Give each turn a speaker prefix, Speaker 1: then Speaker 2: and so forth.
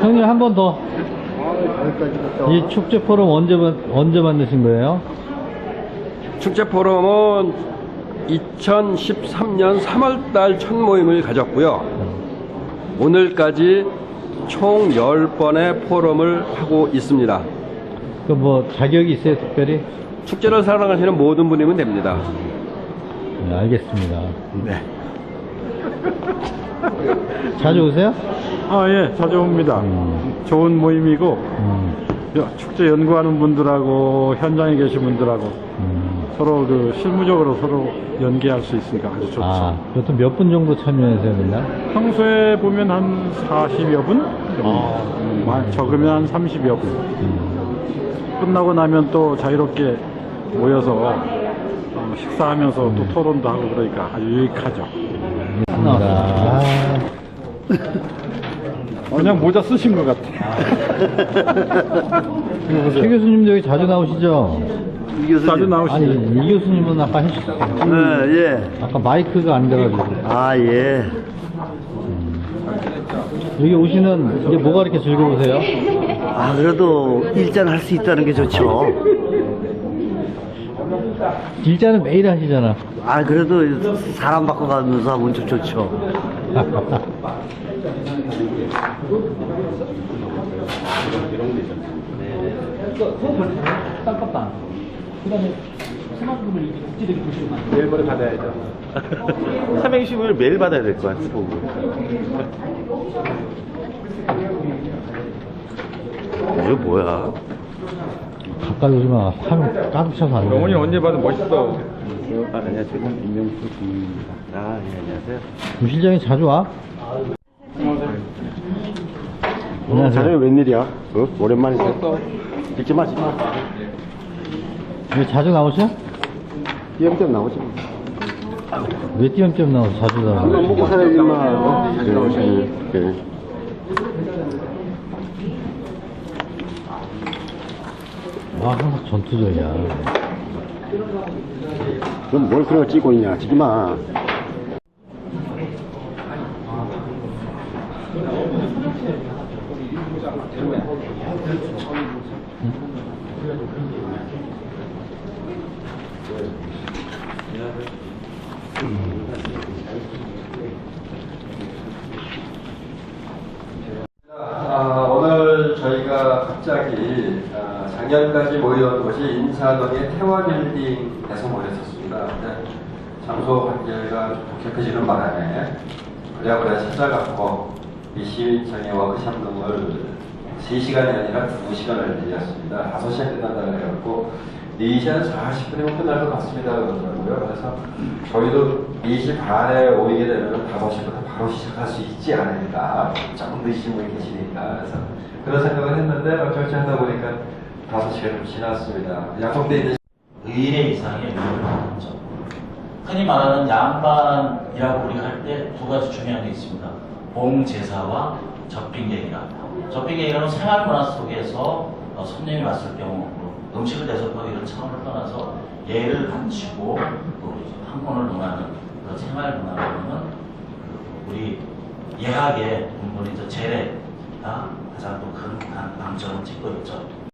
Speaker 1: 형님 한 번 더. 이 축제 포럼 언제 만- 언제 만드신 거예요?
Speaker 2: 축제 포럼은 2013년 3월달 첫 모임을 가졌고요. 오늘까지 총 10번의 포럼을 하고 있습니다.
Speaker 1: 그 뭐 자격이 있어요 특별히?
Speaker 2: 축제를 사랑하시는 모든 분이면 됩니다.
Speaker 1: 네, 알겠습니다.
Speaker 3: 네.
Speaker 1: 자주 오세요?
Speaker 3: 아, 예, 자주 옵니다.
Speaker 1: 음.
Speaker 3: 좋은 모임이고,
Speaker 1: 음,
Speaker 3: 여- 축제 연구하는 분들하고 현장에 계신 분들하고
Speaker 1: 음.
Speaker 3: 서로 그 실무적으로 서로 연계할 수 있으니까 아주 좋죠.
Speaker 1: 아, 보통 몇 분 정도 참여하세요 맨날?
Speaker 3: 평소에 보면 한 40여 분? 음, 마- 적으면 한 30여 분.
Speaker 1: 음.
Speaker 3: 끝나고 나면 또 자유롭게 모여서 어, 식사하면서 또 토론도 하고 그러니까 아주 유익하죠.
Speaker 1: 알겠습니다. 아,
Speaker 3: 그냥 모자 쓰신 것 같아.
Speaker 1: 최 교수님도 여기 자주 나오시죠?
Speaker 4: 이 교수님.
Speaker 3: 자주 나오시죠.
Speaker 1: 아니 이 교수님은 아까 해주셨어요.
Speaker 4: 네, 예.
Speaker 1: 아까 마이크가 안 돼가지고
Speaker 4: 아, 예.
Speaker 1: 여기 오시는 이게 뭐가 이렇게 즐거우세요?
Speaker 4: 아, 그래도 일잔 할 수 있다는 게 좋죠.
Speaker 1: 일자는 매일 하시잖아.
Speaker 4: 아, 그래도 사람 바꿔가면서 하면 좀 좋죠.
Speaker 5: 매일모레 받아야죠. 삼행시를 매일 받아야 될 것 같아, 보고.
Speaker 4: 이거 뭐야?
Speaker 1: 가까이 오지 마. 화면 가득 차서 안 돼.
Speaker 3: 영훈이 언제 봐도 멋있어.
Speaker 5: 아, 안녕하세요. 임명수 군입니다. 아, 예, 안녕하세요.
Speaker 1: 부실장이 자주 와? 안녕하세요.
Speaker 5: 자네 웬일이야? 어? 오랜만이네. 읽지 마, 읽지 마.
Speaker 1: 왜 자주 나오셔?
Speaker 5: 띄엄띄엄 나오지.
Speaker 1: 왜 띄엄띄엄 나와서 자주 나와?
Speaker 5: 한번 먹고 살아야지, 마. 어? 자주
Speaker 1: 와, 항상 전투적이야.
Speaker 5: 그럼 뭘 그런 거 찍고 있냐? 찍지 마.
Speaker 2: 아, 오늘 저희가 갑자기 아, 작년까지 모이던 곳이 인사동의 태화빌딩에서 모였었습니다. 근데 장소 관계가 좀 복잡해지는 바람에 그래야 찾아갔고 이 시민청의 워크샵 등을 3시간이 아니라 2시간을 들였습니다. 5시에 끝난다고 해갖고 4시 한 40분이면 끝날 것 같습니다. 그러더라고요. 그래서 저희도 4시 반에 오이게 되면 5시부터 바로 시작할 수 있지 않을까. 조금 늦으신 분이 계시니까. 그래서 그런 생각을 했는데 어쩔 줄 하다 보니까 5시가 좀 지났습니다. 약속돼 있는
Speaker 6: 의례 이상의 의미를 갖는 점. 흔히 말하는 양반이라고 우리가 할 때 두 가지 중요한 게 있습니다. 봉제사와 접빙예기라. 접빙예기라는 생활문화 속에서 어, 손님이 왔을 경우 뭐 음식을 대접하기 이런 차원을 떠나서 예를 갖추고 또 한권을 논하는 그런 생활문화로는 우리 예학의 근본인 저 재래가 가장 또 큰 방점을 찍고 있죠.